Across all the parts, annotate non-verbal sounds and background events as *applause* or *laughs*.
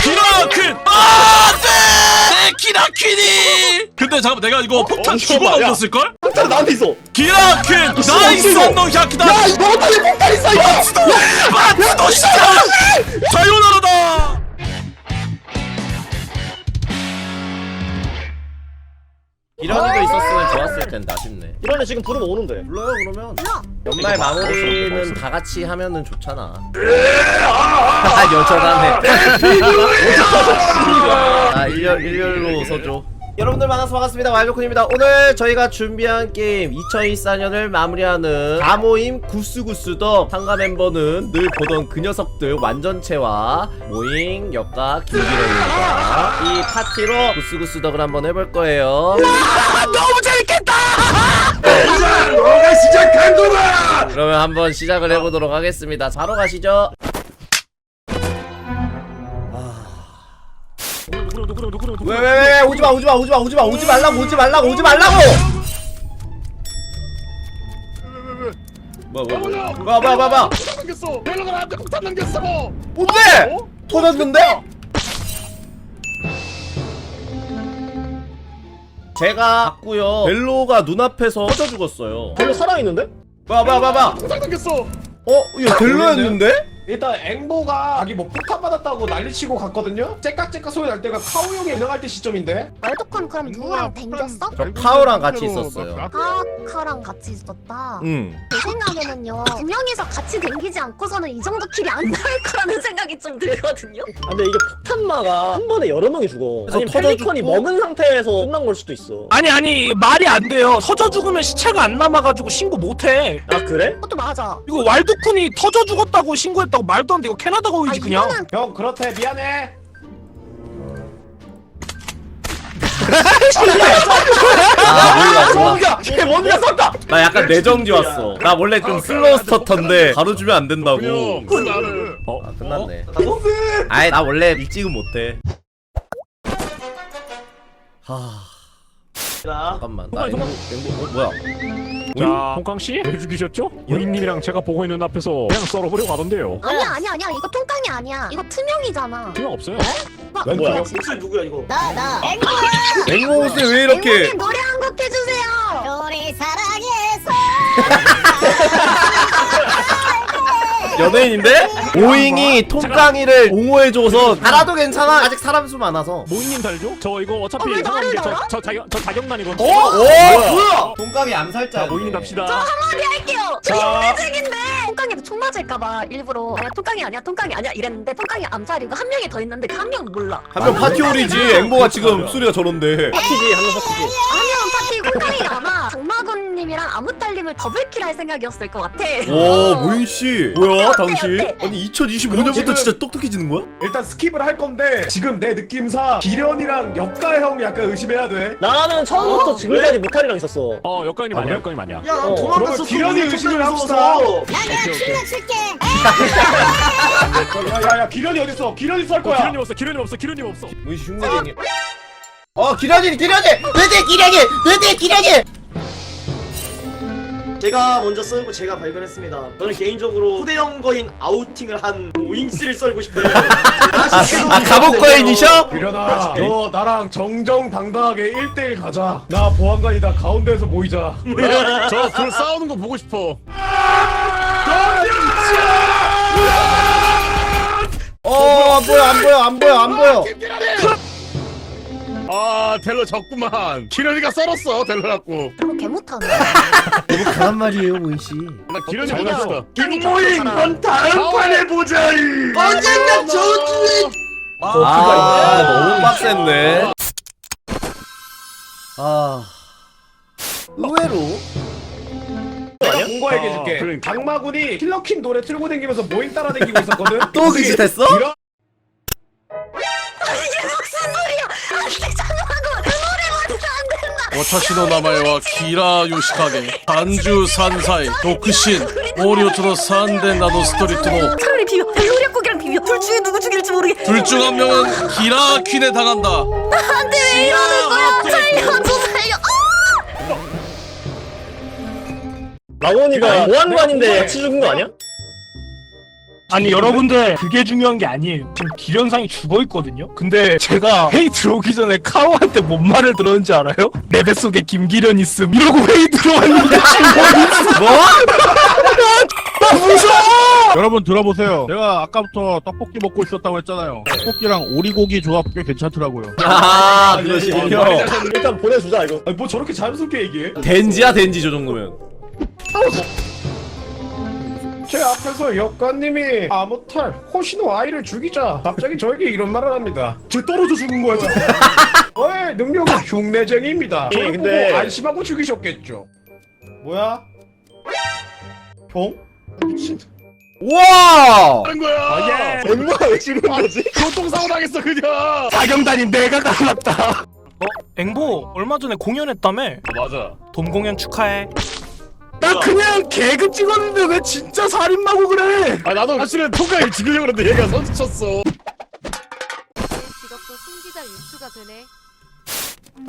기라퀸! 아, 네! 기라퀸이! 근데 잠깐만 내가 이거 폭탄 어, 주고 잠깐만, 야. 넘겼을걸? 폭탄 나한테 있어. 기라퀸! 나이스 이거. 한동 야키다! 야, 너 못하게 폭탄 있어 이거. 너 진짜! 사요나라다! 이런 거 있었으 면 좋았을 텐데 아쉽네. 이번에 지금 부르면 오는데. 불러요 그러면. 연말 마무리는 다 같이 하면은 좋잖아. *laughs* 여전하네. *laughs* 아 일렬 일렬로 서줘. 여러분들 만나서 반갑습니다. 와일드콘입니다. 오늘 저희가 준비한 게임 2024년을 마무리하는 가모임 구스구스더 참가 멤버는 늘 보던 그 녀석들 완전체와 모잉, 역가, 김기령입니다. 이 파티로 구스구스덕을 한번 해볼 거예요. 너가 시작한 거다. 그러면 한번 시작을 해보도록 하겠습니다. 바로 가시죠. 왜 왜 왜 오지마 오지마 오지마 오지마 오지 말라고 오지 말라고 오지 말라고 뭐야 뭐야 뭐야 뭐야 뭐야 뭐야 폭탄 남겼어. 벨로가 나한테 폭탄 남겼어. 뭔데 터졌는데 제가 봤고요 벨로가 눈앞에서 터져 죽었어요 벨로 살아 있는데? 뭐야 뭐야 뭐야 뭐야 폭탄 남겼어. 어? 이거 벨로였는데? 일단 앵보가 자기 뭐 폭탄 받았다고 난리치고 갔거든요? 째깍째깍 소리 날 때가 카오 형이 유명할 때 시점인데? 월드콘 그럼 누구랑 댕겼어? 저 카오랑 같이 있었어요 카카랑 같이 있었다. 응 제 생각에는요. 두 명이서 같이 댕기지 않고서는 이 정도 킬이 안 나올 거라는 생각이 좀 들거든요. 아, 근데 이게 폭탄마가 한 번에 여러 명이 죽어. 그래서 아니 터져 펠리컨이 죽고. 먹은 상태에서 끝난 걸 수도 있어. 아니 아니 말이 안 돼요. 터져 죽으면 시체가 안 남아가지고 신고 못해. 아 그래? 그것도 맞아. 이거 왈도쿤이 터져 죽었다고 신고했다고 말도 안 돼. 이거 캐나다 아 그냥. 이거는 형 그렇대 미안해 아 몰라 몰라 뭔가 걔 뭔가 썼다. 나 약간 내정지 왔어. 나 원래 좀 슬로우 스타터인데 바로 주면 안 된다고. 어? 아 끝났네. 아이 나 원래 일찍은 못해. 하 잠깐만 나 앵보 앵보 어 뭐야? 자, 홍강 씨, 왜 죽이셨죠? 우인님이랑 제가 보고 있는 앞에서 그냥 썰어버리고 가던데요. 아니야 아니야 아니야 이거 통깡이 아니야. 이거 투명이잖아. 필요 없어요. 왼 뭐야? 형 목소리 누구야 이거? 나 나. 앵보 옷을 왜 이렇게? 앵무님 노래 한 곡 해주세요. 우리 사랑해서. *laughs* 연예인인데? 오잉이 통깡이를 옹호해줘서 알아도 괜찮아. 아직 사람 수 많아서. 모인님 달죠? 저 이거 어차피 어, 왜 나를 저, 달아? 저 자격 저 자격난이거든요. 오 뭐야? 통깡이 암살자. 자, 모인님 갑시다. 한마디 할게요. 저 자. 인데 통깡이도 총 맞을까봐 일부러 아니야 통깡이 아니야 통깡이 아니야 이랬는데 통깡이 암살이고 한 명이 더 있는데 그 한 명 몰라. 한 명 파티올이지. 앵보가 지금 소리가 저런데. 파티지 한명 파티지. 아니면 파티 통깡이가 아마 장마군님이랑 아무탈님을 더블킬 할 생각이었을 것 같아. 오 모잉 씨. 뭐야 당신? 어때? 아니 2025년부터 지금- 진짜 똑똑해지는 거야? 일단 스킵을 할 건데 지금 내 느낌상 기련이랑 역가 형 약간 의심해야 돼 나는 처음부터 지금까지 무탈이랑 있었어. 어, 아, 아니야, 그래? 역광님 아니야. 어. 그러면 기련이 의심을 합시다 야야야 기련이 어딨어 기련이 썰 어, 거야 기련님 없어, 기련님 없어, 기련님 없어. 모잉 씨 흉내쟁이. 어 기련이 기련이 왜내 기련이 왜내 기련이? 제가 먼저 썰고 제가 발견했습니다. 저는 개인적으로 후대형 거인 아우팅을 한 윙스를 썰고 싶어요. 아 갑옷 거인이셔? 기련아 너 나랑 정정당당하게 1대1 가자 나 보안관이다 가운데에서 모이자 저그 싸우는 거 보고 싶어. 어 안 보여 안 보여 안 보여 안 보여. 아, 델로 적구만. 기련이가 썰었어, 델로 갖고. 그리고 개 못하네. 너무 강한 말이에요 모잉 씨. 나 기련이 몰랐어. 김모잉 넌 다음 판에 보자. 언젠가 저주에 아 너무 빡센데. 아 의외로 내가 본거 얘기해줄게 아, 그러니까. 강마군이 킬러킨 노래 틀고 다니면서 모임 따라다니고 있었거든 *laughs* 또 그짓 했어? 기련- 이게 무슨 기라 스토리토노 차라리 비벼. 벨로리아국이랑 비벼. 둘 중에 누구 죽일지 모르겠. 둘중 한 명은 기라 퀸에 당한다 안돼 왜 이러는 거야? 살려줘 살려. 라원이가 보안관인데 같이 죽은 거 아니야? 아니 여러분들 그게 중요한 게 아니에요 지금 기련상이 죽어 있거든요 근데 제가 회의 들어오기 전에 카오한테 뭔 말을 들었는지 알아요? 내 뱃속에 김기련 있음 이러고 회의 들어왔는데 지금 뭐? *laughs* 나 무서워 여러분 들어보세요. 제가 아까부터 떡볶이 먹고 있었다고 했잖아요. 떡볶이랑 오리고기 조합 꽤 괜찮더라고요. 아 그러시군요 일단 보내주자 이거. 아니 뭐 저렇게 자연스럽게 얘기해? 덴지야 덴지 저 정도면 제 앞에서 역관님이 아무탈 호시노 아이를 죽이자 갑자기 저에게 이런 말을 합니다 쟤 떨어져 죽은 거야 어이 *laughs* 능력은 흉내쟁이입니다 예, 저를 근데- 보고 안심하고 죽이셨겠죠 뭐야? 형? 미친 우와 하는 거야. 엠마가 왜 지는 거지? 교통사고 당했어 그냥. 사경단이 내가 갈랐다 어? 앵보 얼마 전에 공연했다며? 맞아. 돔 공연 축하해 나 그냥 개그 찍었는데 왜 진짜 살인마고 그래 아 나도 사실은 통과를 죽이려고 그랬는데 얘가 선수 쳤어. 직업도 승기자 유추가 되네.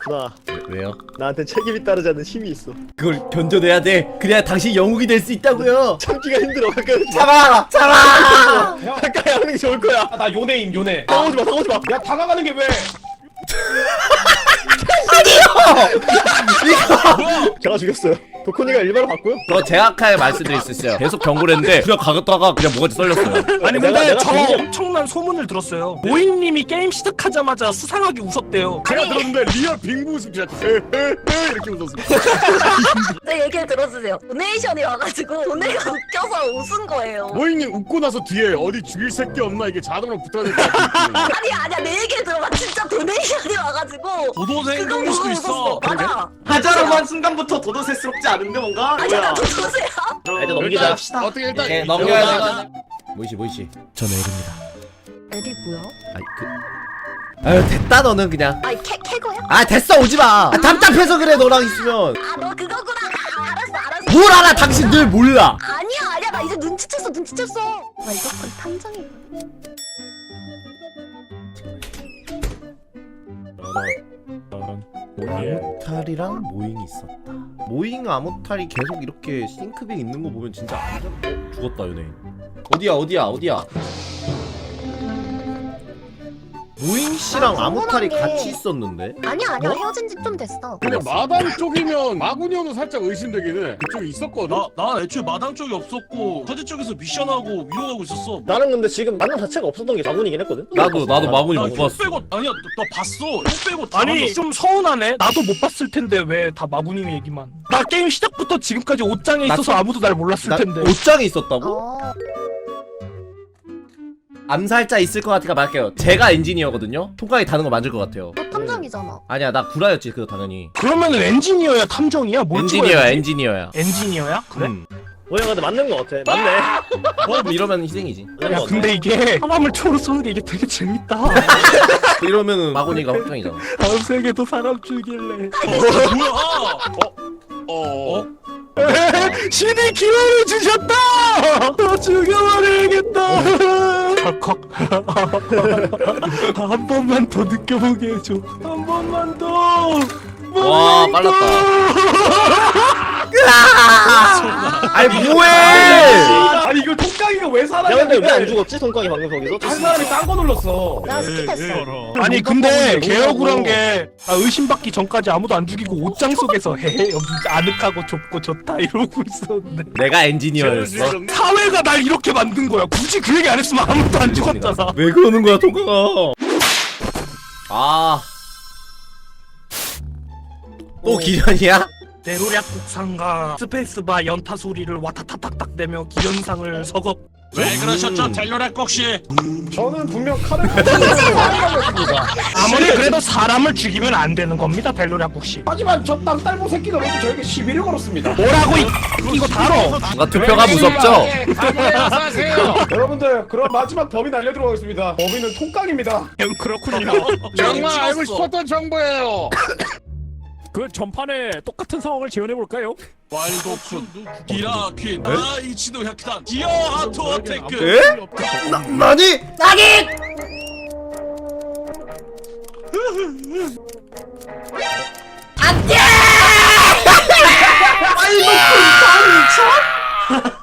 그렇구나. 왜요? 나한테 책임이 따르지 않는 힘이 있어. 그걸 견뎌내야 돼 그래야 당신 영웅이 될 수 있다고요 참기가 힘들어. 가까이 잡아 잡아 가까이 하는 게 좋을 거야. 아, 나 요네임 요네 다가오지 마. 다가오지 마. 야 다가가는 게 왜? *laughs* 제가 *laughs* 죽였어요. 도코니가 일바로 봤고요. 저 제약하게 말씀드릴 수 있어요 계속 경고를 했는데 그냥 가다가 그냥 뭐가 썰렸어요 아니 내가- 근데 내가 저 굉장히- 엄청난 소문을 들었어요 모잉님이 게임 시작하자마자 수상하게 웃었대요 제가 들었는데 리얼 빙구 웃음 진짜 이렇게 웃었어. 내 얘기를 들어주세요. 도네이션이 와가지고 도네가 웃겨서 웃은 거예요. 모잉님 웃고 나서 뒤에 어디 죽일 새끼 없나 이게 자동으로 붙어야 될것 같은 *laughs* 아니 아니야 내 얘기를 들어봐. 진짜 도네이션이 와가지고 도도새 그거 행동일 수도 있어 웃었어. 맞아. 하자라고 한 순간부터 도도새스럽지 않은데 뭔가? 아니야 뭐야? 도도새야. 그럼 이제 넘기자. 합시다. 어떻게 일단 네, 넘겨야 돼 모이씨 모이씨 저 내일입니다 에디 뭐야? 아이 그 아유 됐다 너는 그냥 아이 캐 캐거야? 아 됐어 오지마 아, 답답해서 그래 너랑 있으면 아 너 그거구나. 아, 알았어 알았어. 뭘 알아 당신 늘 몰라 아니야 아니야 나 이제 눈치챘어 눈치챘어. 와 이거 건 탐정이. 아무탈이랑 모잉이 있었다. 모잉 아무탈이 계속 이렇게 싱크빅 있는 거 보면 진짜 안 잡... 어? 죽었다 연예인. 어디야 어디야 어디야 모잉 씨랑 아, 아무탈이 게- 같이 있었는데 아니야 아니야 헤어진 지 좀 됐어. 근데 마당 쪽이면 마구니어도 살짝 의심되긴 해. 그쪽에 있었거든. 나, 난 애초에 마당 쪽이 없었고 서재 쪽에서 미션하고 위로 가고 있었어 나는 근데 지금 만남 자체가 없었던 게 자본이긴 했거든. 나도 나도 마군이 못 나형 봤어 빼고 아니야 너, 너 봤어 형 빼고 다 아니 만났어. 좀 서운하네 나도 못 봤을 텐데 왜 다 마부님 얘기만 나 게임 시작부터 지금까지 옷장에 나 있어서 참- 아무도 날 몰랐을 나 텐데 옷장에 있었다고? 어. 암살자 있을 것 같으니까 말할게요 제가 엔지니어거든요 통과에 다는 거 맞을 것 같아요 너 탐정이잖아. 아니야 나 구라였지 그거 당연히 그러면은 엔지니어야 탐정이야 뭘 엔지니어야 찍어야 되지? 엔지니어야 엔지니어야? 그래? 음. 오형 근데 맞는 거 같아. 맞네. *laughs* 뭐 이러면 희생이지 야 근데 이게 사람을 초로 쏘는 게 이게 되게 재밌다 *laughs* 이러면은 마군이가 확정이잖아 다음 세계도 사람 죽일래 뭐야 어. 어? 신이 기회를 주셨다! 더 죽여버려야겠다! 덜컥. *laughs* 한 번만 더 느껴보게 해줘. 한 번만 더! 와 빨랐다 아니 뭐해? 아니 이걸 통깡이가 왜야 살아 야 근데 왜 안 죽었지? 손광이 방금 거기서? 한 사람이 딴 거 눌렀어. 나 스킵 했어. 아니 근데 개억울한 게 아, 의심받기 전까지 아무도 안 죽이고 옷장 속에서 헤헤 여기 아늑하고 좁고 좋다 이러고 있었는데. 내가 엔지니어였어. 사회가 날 이렇게 만든 거야. 굳이 그 얘기 안 했으면 아무도 안 죽었잖아. 왜 그러는 거야 통과가? 아. 또 기련이야? 대로략 국상과 스페이스바 연타 소리를 와타타닥닥 대며 기현상을 서겁 왜 그러셨죠 델로렉 꼭씨? 저는 분명 칼을 *laughs* 가졌습니다. 아무리 그래도 사람을 죽이면 안 되는 겁니다 델로략 국씨. 하지만 저 땅 딸보 새끼들은 저에게 시비를 걸었습니다. 뭐라고 이 이거 다뤄. 뭔가 투표가 무섭죠? 여러분들 그럼 마지막 범인 알려드리겠습니다. 범인은 통깡입니다. *laughs* 그렇군요. 정말 알고 싶었던 정보예요. 그 전판에 똑같은 상황을 재현해 볼까요? 와일드오픈 기라퀸 아이치노 혁단 기어 하트 어테크 에? 나, 나니? 나니? 안돼!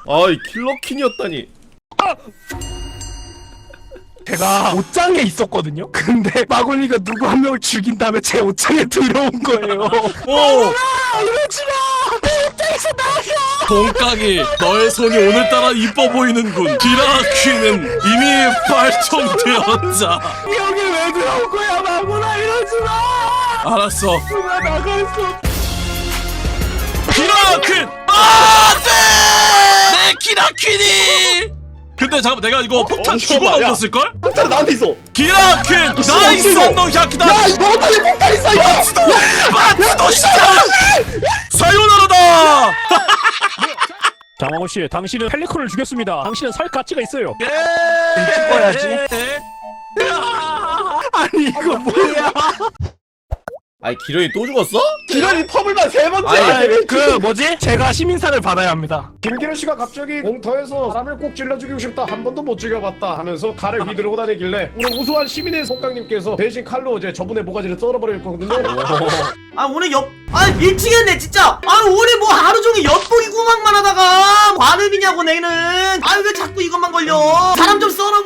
아이 킬러킨이었다니 제가 옷장에 있었거든요. 근데 마구니가 누구 한 명을 죽인 다음에 제 옷장에 들어온 거예요. 오 이러지 마! 내 옷장에서 나가! 동강이 너의 손이 오늘따라 이뻐 보이는군 기라퀴는 이미 발동되었자 여기 왜 들어온 거야 마구나 이러지 마! 알았어 누가 나갔어? 기라퀸 안돼 내 기라퀸이 근데 잠깐 내가 이거 폭탄 주고 잠깐만, 야. 넘겼을걸? 폭탄 나한테 있어 기라퀸 나이스 너 야키다 야 이거 어떻게 폭탄 있어 이거 마츠도 진짜 사요나라다 *laughs* 장황호 씨, 당신은 펠리콘을 죽였습니다. 당신은 살 가치가 있어요. 죽어야지. 아니 이거 뭐야? 아니 기련이 또 죽었어? 기란이 퍼블만 세 번째 아니 그 뭐지? 제가 시민상을 받아야 합니다. 김기현 씨가 갑자기 공터에서 사람을 꼭 찔러 죽이고 싶다 한 번도 못 죽여봤다 하면서 칼을 휘두르고 다니길래 우리 우수한 시민의 속강님께서 대신 칼로 이제 저분의 모가지를 썰어버릴 거거든요 아 오늘 옆 아니 미치겠네 진짜 아 오늘 뭐 하루 종일 엿보기 구멍만 하다가 관음이냐고 내는 아왜 자꾸 이것만 걸려 사람 좀 싶어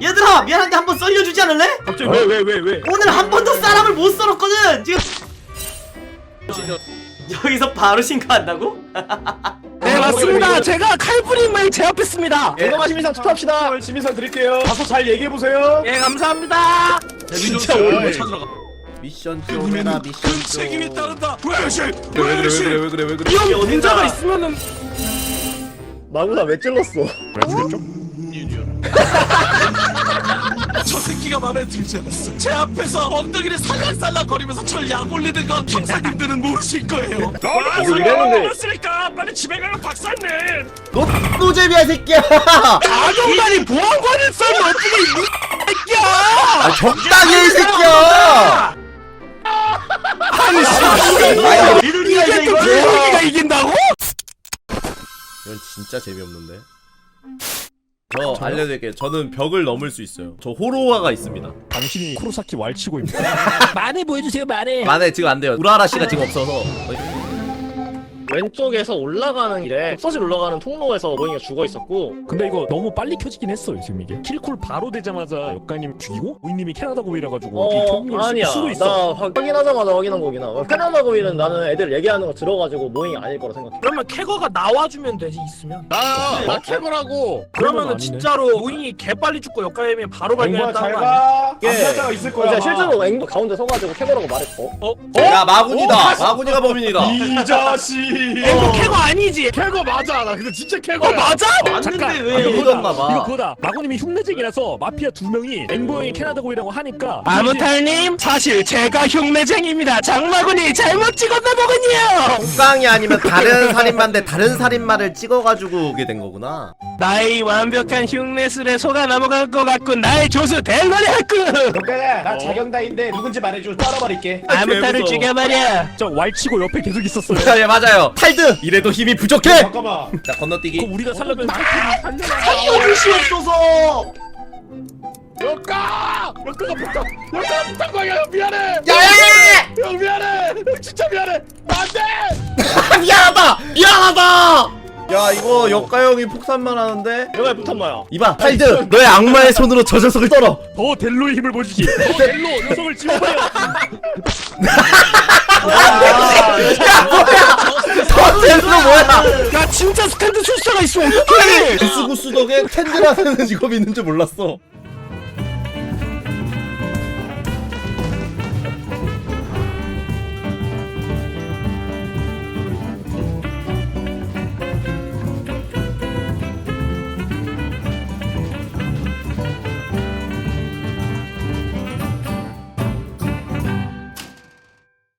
얘들아 미안한데 한 번 썰려주지 않을래? 갑자기 왜, 왜, 왜, 왜? 오늘 한 번도 사람을 못 썰었거든 지금 여기서 바로 신고한다고? *laughs* 네 맞습니다. 제가 칼부림을 제압했습니다. 대동아 시민상 투표합시다 시민상 드릴게요 가서 잘 얘기해 보세요 예 감사합니다. 진짜 오늘 찾으러 가 미션 좀 해라 미션 큰좀 책임이 따른다 왜시 왜 그래 왜 그래 왜 그래 왜 그래 이런 어딘가. 문제가 있으면은 마누라 왜 찔렀어? 왜 죽였죠? 저 새끼가 마음에 들지 않았어 제 앞에서 엉덩이를 살랑살랑 거리면서 절 약올리는 건 박사님들은 모르실 거예요 아, 이랬는데. 없으니까 빨리 집에 가요, 박사님. 너 노잼이야 새끼야 아동단이 보안관을 썰면 어떻게 이 새끼야? 아 적당히 해, 이 새끼야 아니 리들기가 이게 또 이거 보안기가 이긴다고? 이건 진짜 재미없는데 저 알려드릴게요. 저는 벽을 넘을 수 있어요. 저 호로화가 있습니다. 당신이 쿠로사키 왈치고입니다. *laughs* 만에 보여주세요 만에. 만에 지금 안 돼요. 우라라 씨가 지금 없어서 왼쪽에서 올라가는 길에 독서실 올라가는 통로에서 모잉이가 죽어 있었고. 근데 이거 너무 빨리 켜지긴 했어요, 지금 이게. 킬콜 바로 되자마자 역가님 죽이고? 오이님이 캐나다 고이라 가지고 이어 아니야. 쓸 수도 나 있어. 확- 확인하자마자 확인한 거기나 캐나다 고이는 나는 애들 얘기하는 거 들어가지고 모잉이 아닐 거라 생각해. 그러면 캐거가 나와주면 되지 있으면. 나야 나 캐거라고. 그러면은 아니네. 진짜로 우잉이 개 빨리 죽고 역가이면 바로 발견했다는 거 아니야? 잘가 암살자가 있을 거야. 진짜 실제로 앵도 가운데 서가지고 캐거라고 말했어. 어? 야 마군이다. 마군이가 범인이다. 이 자식 앵도 캐거 아니지? 캐거 맞아 나 근데 진짜 어 캐거야 맞아? 맞는데 아, 왜 이거 이거 묻었나봐 그거다. 마고님이 흉내쟁이라서 마피아 두 명이 앵보형이 캐나다 고이라고 하니까 아무탈님 사실 제가 흉내쟁입니다. 장마군이 잘못 찍었나 보군요. 국강이 아니면 다른 살인마인데 다른 살인마를 찍어가지고 오게 된 거구나 나의 완벽한 흉내술에 속아 넘어갈 것 같군. 나의 조수 델머리 할군. 그래 나 자경다인데 누군지 말해줘. 따라버릴게. 아무탈을 죽여버려. 저 왈치고 옆에 계속 있었어요. 예 맞아요. 탈드! 이래도 힘이 부족해! 잠깐만. 자 건너뛰기. 그거 우리가 살려면 살려줄 수 없어서! 역가 역가가 부탁 역가가 부탁 거야 미안해! 야 야 야 형 미안해! 형 진짜 미안해! 안돼! *laughs* 미안하다! 미안하다 야 이거 역가형이 폭탄만 하는데? 내가 폭탄 마야 이봐 탈드! 너의 악마의 손으로 저 녀석을 떨어! 더 델로의 힘을 보여주지. 더 *laughs* 델로 녀석을 지워버려. *laughs* 더 젤로 뭐야! 야 진짜 스탠드 출사가 있어. 어떡해? 구스구스 덕에 캔드라는 직업이 있는 줄 몰랐어